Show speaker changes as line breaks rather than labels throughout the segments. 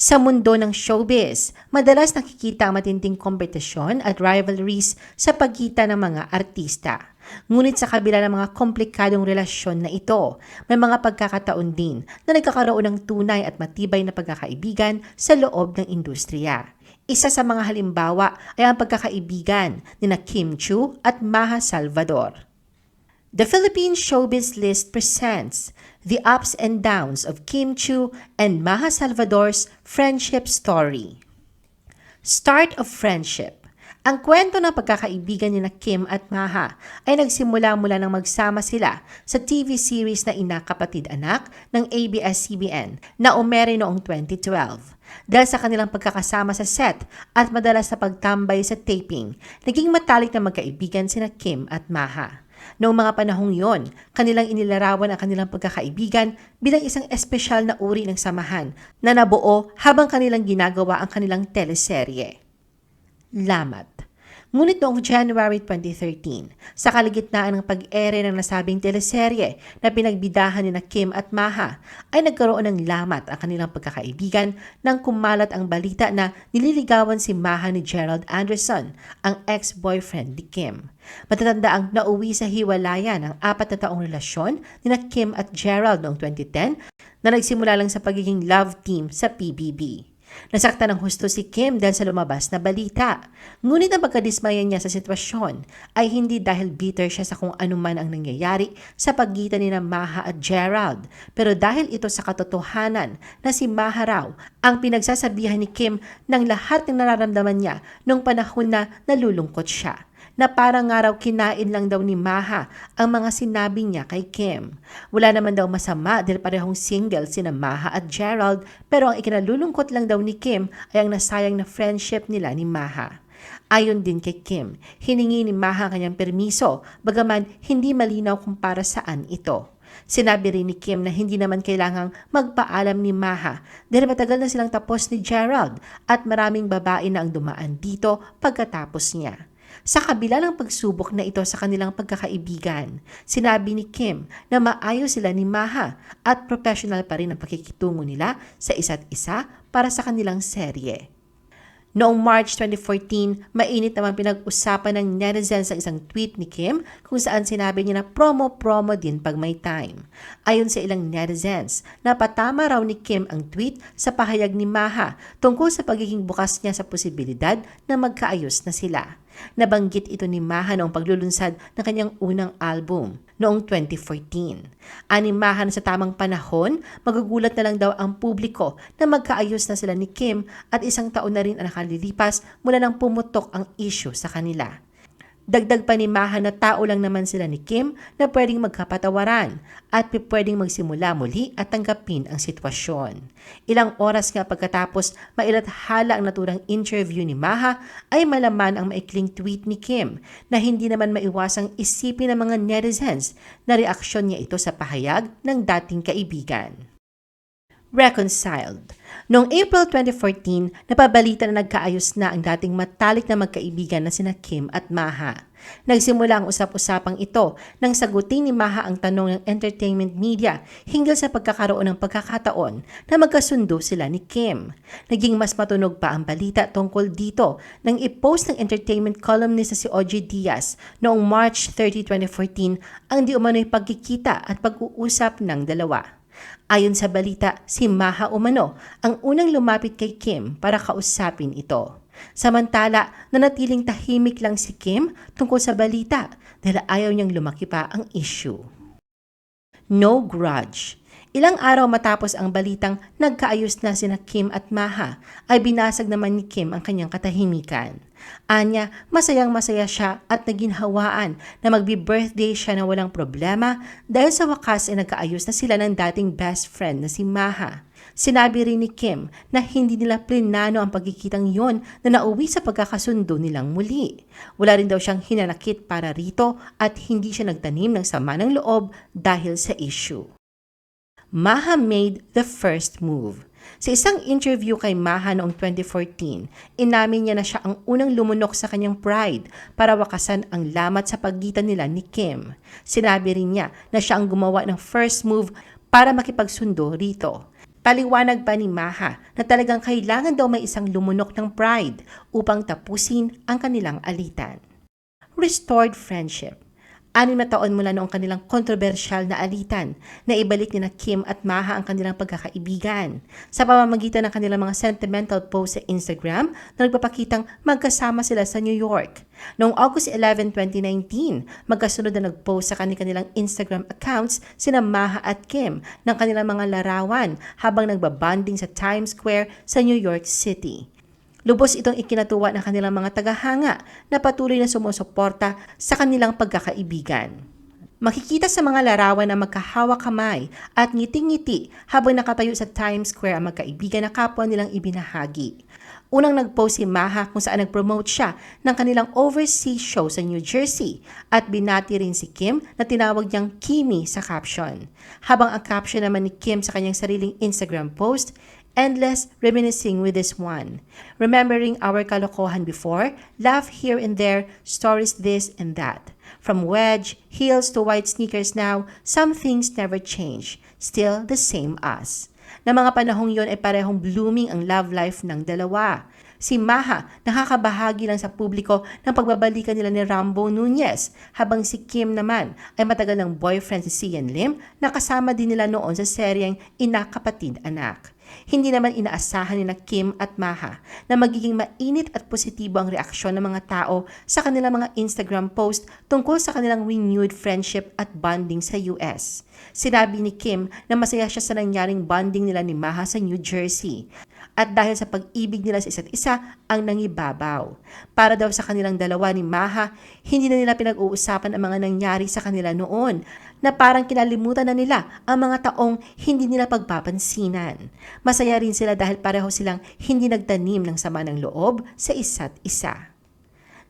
Sa mundo ng showbiz, madalas nakikita ang matinding kompetisyon at rivalries sa pagitan ng mga artista. Ngunit sa kabila ng mga komplikadong relasyon na ito, may mga pagkakataon din na nagkakaroon ng tunay at matibay na pagkakaibigan sa loob ng industriya. Isa sa mga halimbawa ay ang pagkakaibigan ni na Kim Chu at Maha Salvador. The Philippine Showbiz List presents the ups and downs of Kim Chu and Maha Salvador's friendship story. Start of Friendship Ang kwento ng pagkakaibigan ni na Kim at Maha ay nagsimula mula nang magsama sila sa TV series na Inakapatid Anak ng ABS-CBN na umere noong 2012. Dahil sa kanilang pagkakasama sa set at madalas na pagtambay sa taping, naging matalik na magkaibigan sina Kim at Maha. Noong mga panahong yon, kanilang inilarawan ang kanilang pagkakaibigan bilang isang espesyal na uri ng samahan na nabuo habang kanilang ginagawa ang kanilang teleserye. Lamat. Ngunit noong January 2013, sa kaligitnaan ng pag-ere ng nasabing teleserye na pinagbidahan ni na Kim at Maha, ay nagkaroon ng lamat ang kanilang pagkakaibigan nang kumalat ang balita na nililigawan si Maha ni Gerald Anderson, ang ex-boyfriend ni Kim. Matatanda ang nauwi sa hiwalayan ang apat na taong relasyon ni na Kim at Gerald noong 2010 na nagsimula lang sa pagiging love team sa PBB. Nasaktan ng husto si Kim dahil sa lumabas na balita. Ngunit ang pagkadismaya niya sa sitwasyon ay hindi dahil bitter siya sa kung anuman ang nangyayari sa pagitan ni na Maha at Gerald, pero dahil ito sa katotohanan na si Maha raw ang pinagsasabihan ni Kim ng lahat ng nararamdaman niya nung panahon na nalulungkot siya na parang nga raw kinain lang daw ni Maha ang mga sinabi niya kay Kim. Wala naman daw masama dahil parehong single sina Maha at Gerald pero ang ikinalulungkot lang daw ni Kim ay ang nasayang na friendship nila ni Maha. Ayon din kay Kim, hiningi ni Maha ang kanyang permiso bagaman hindi malinaw kung para saan ito. Sinabi rin ni Kim na hindi naman kailangang magpaalam ni Maha dahil matagal na silang tapos ni Gerald at maraming babae na ang dumaan dito pagkatapos niya. Sa kabila ng pagsubok na ito sa kanilang pagkakaibigan, sinabi ni Kim na maayos sila ni Maha at professional pa rin ang pakikitungo nila sa isa't isa para sa kanilang serye. Noong March 2014, mainit naman pinag-usapan ng netizens ang isang tweet ni Kim kung saan sinabi niya na promo-promo din pag may time. Ayon sa ilang netizens, napatama raw ni Kim ang tweet sa pahayag ni Maha tungkol sa pagiging bukas niya sa posibilidad na magkaayos na sila. Nabanggit ito ni Maha noong paglulunsad ng kanyang unang album noong 2014. Ani Maha na sa tamang panahon, magugulat na lang daw ang publiko na magkaayos na sila ni Kim at isang taon na rin ang nakalilipas mula nang pumutok ang issue sa kanila. Dagdag pa ni Maha na tao lang naman sila ni Kim na pwedeng magkapatawaran at pwedeng magsimula muli at tanggapin ang sitwasyon. Ilang oras nga pagkatapos mailathala ang naturang interview ni Maha ay malaman ang maikling tweet ni Kim na hindi naman maiwasang isipin ng mga netizens na reaksyon niya ito sa pahayag ng dating kaibigan. Reconciled. Noong April 2014, napabalita na nagkaayos na ang dating matalik na magkaibigan na sina Kim at Maha. Nagsimula ang usap-usapang ito nang sagutin ni Maha ang tanong ng entertainment media hinggil sa pagkakaroon ng pagkakataon na magkasundo sila ni Kim. Naging mas matunog pa ang balita tungkol dito nang i-post ng entertainment columnist na si OG Diaz noong March 30, 2014 ang di umano'y pagkikita at pag-uusap ng dalawa. Ayon sa balita, si Maha Umano ang unang lumapit kay Kim para kausapin ito. Samantala, nanatiling tahimik lang si Kim tungkol sa balita dahil ayaw niyang lumaki pa ang issue. No grudge. Ilang araw matapos ang balitang nagkaayos na sina Kim at Maha, ay binasag naman ni Kim ang kanyang katahimikan. Anya, masayang masaya siya at naginhawaan na magbi-birthday siya na walang problema dahil sa wakas ay nagkaayos na sila ng dating best friend na si Maha. Sinabi rin ni Kim na hindi nila plinano ang pagkikitang yon na nauwi sa pagkakasundo nilang muli. Wala rin daw siyang hinanakit para rito at hindi siya nagtanim ng sama ng loob dahil sa issue. Maha made the first move. Sa isang interview kay Maha noong 2014, inamin niya na siya ang unang lumunok sa kanyang pride para wakasan ang lamat sa pagitan nila ni Kim. Sinabi rin niya na siya ang gumawa ng first move para makipagsundo rito. Paliwanag pa ni Maha na talagang kailangan daw may isang lumunok ng pride upang tapusin ang kanilang alitan. Restored Friendship Anim na taon mula noong kanilang kontrobersyal na alitan na ibalik ni na Kim at Maha ang kanilang pagkakaibigan sa pamamagitan ng kanilang mga sentimental posts sa Instagram na nagpapakitang magkasama sila sa New York. Noong August 11, 2019, magkasunod na nag-post sa kanilang Instagram accounts sina Maha at Kim ng kanilang mga larawan habang nagbabanding sa Times Square sa New York City. Lubos itong ikinatuwa ng kanilang mga tagahanga na patuloy na sumusuporta sa kanilang pagkakaibigan. Makikita sa mga larawan na magkahawak kamay at ngiting-ngiti habang nakatayo sa Times Square ang magkaibigan na kapwa nilang ibinahagi. Unang nag-post si Maha kung saan nag-promote siya ng kanilang overseas show sa New Jersey at binati rin si Kim na tinawag niyang Kimi sa caption. Habang ang caption naman ni Kim sa kanyang sariling Instagram post, endless reminiscing with this one. Remembering our kalokohan before, laugh here and there, stories this and that. From wedge, heels to white sneakers now, some things never change. Still the same us. Na mga panahong yon ay parehong blooming ang love life ng dalawa. Si Maha nakakabahagi lang sa publiko ng pagbabalikan nila ni Rambo Nunez, habang si Kim naman ay matagal ng boyfriend si Sian Lim na kasama din nila noon sa seryeng Ina Kapatid Anak. Hindi naman inaasahan ni na Kim at Maha na magiging mainit at positibo ang reaksyon ng mga tao sa kanilang mga Instagram post tungkol sa kanilang renewed friendship at bonding sa US. Sinabi ni Kim na masaya siya sa nangyaring bonding nila ni Maha sa New Jersey at dahil sa pag-ibig nila sa isa't isa ang nangibabaw. Para daw sa kanilang dalawa ni Maha, hindi na nila pinag-uusapan ang mga nangyari sa kanila noon na parang kinalimutan na nila ang mga taong hindi nila pagpapansinan. Masaya rin sila dahil pareho silang hindi nagtanim ng sama ng loob sa isa't isa.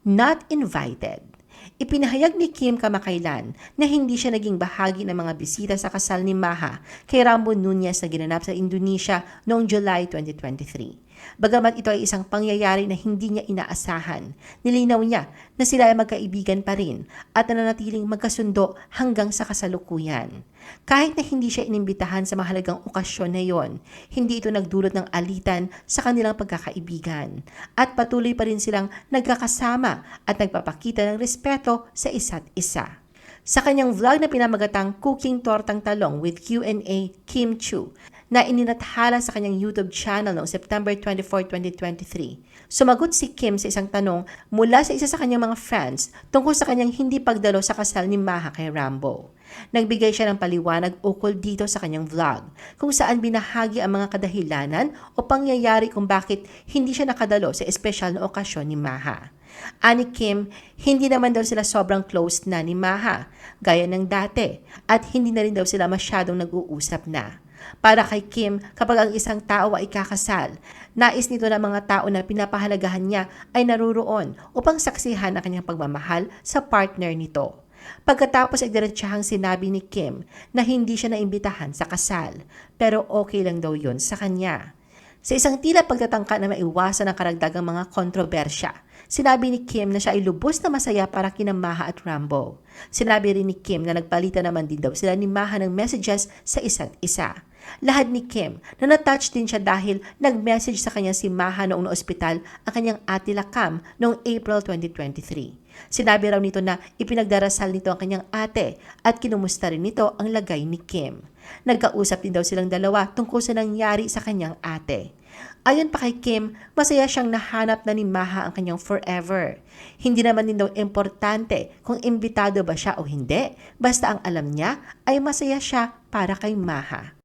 Not invited. Ipinahayag ni Kim kamakailan na hindi siya naging bahagi ng mga bisita sa kasal ni Maha kay Rambo Nunez na ginanap sa Indonesia noong July 2023. Bagamat ito ay isang pangyayari na hindi niya inaasahan, nilinaw niya na sila ay magkaibigan pa rin at nananatiling magkasundo hanggang sa kasalukuyan. Kahit na hindi siya inimbitahan sa mahalagang okasyon na yon, hindi ito nagdulot ng alitan sa kanilang pagkakaibigan at patuloy pa rin silang nagkakasama at nagpapakita ng respeto sa isa't isa. Sa kanyang vlog na pinamagatang Cooking Tortang Talong with Q&A Kim Chu, na ininathala sa kanyang YouTube channel noong September 24, 2023. Sumagot si Kim sa isang tanong mula sa isa sa kanyang mga fans tungkol sa kanyang hindi pagdalo sa kasal ni Maha kay Rambo. Nagbigay siya ng paliwanag ukol dito sa kanyang vlog, kung saan binahagi ang mga kadahilanan o pangyayari kung bakit hindi siya nakadalo sa espesyal na okasyon ni Maha. Ani Kim, hindi naman daw sila sobrang close na ni Maha, gaya ng dati, at hindi na rin daw sila masyadong nag-uusap na. Para kay Kim, kapag ang isang tao ay kakasal, nais nito na mga tao na pinapahalagahan niya ay naruroon upang saksihan ang kanyang pagmamahal sa partner nito. Pagkatapos ay diretsahang sinabi ni Kim na hindi siya naimbitahan sa kasal, pero okay lang daw yun sa kanya. Sa isang tila pagtatangka na maiwasan ang karagdagang mga kontrobersya, sinabi ni Kim na siya ay lubos na masaya para kina Maha at Rambo. Sinabi rin ni Kim na nagpalitan naman din daw sila ni Maha ng messages sa isa't isa. Lahad ni Kim na natouch din siya dahil nag-message sa kanya si Maha noong na ospital ang kanyang ate Lakam noong April 2023. Sinabi raw nito na ipinagdarasal nito ang kanyang ate at kinumusta rin nito ang lagay ni Kim. Nagkausap din daw silang dalawa tungkol sa nangyari sa kanyang ate. Ayon pa kay Kim, masaya siyang nahanap na ni Maha ang kanyang forever. Hindi naman din daw importante kung imbitado ba siya o hindi, basta ang alam niya ay masaya siya para kay Maha.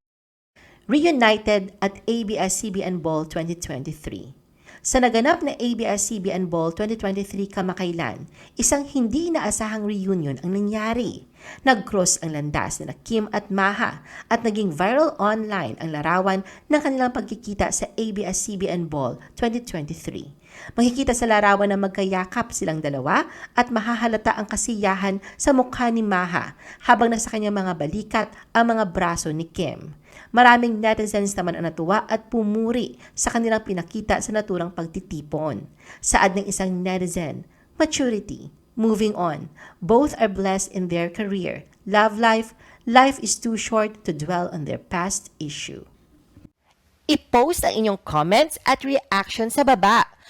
Reunited at ABS-CBN Ball 2023 sa naganap na ABS-CBN Ball 2023 kamakailan, isang hindi inaasahang reunion ang nangyari. Nag-cross ang landas na Kim at Maha at naging viral online ang larawan ng kanilang pagkikita sa ABS-CBN Ball 2023. Makikita sa larawan na magkayakap silang dalawa at mahahalata ang kasiyahan sa mukha ni Maha habang nasa kanyang mga balikat ang mga braso ni Kim. Maraming netizens naman ang natuwa at pumuri sa kanilang pinakita sa naturang pagtitipon. Saad ng isang netizen, maturity, moving on. Both are blessed in their career. Love life, life is too short to dwell on their past issue.
I-post ang inyong comments at reaction sa baba.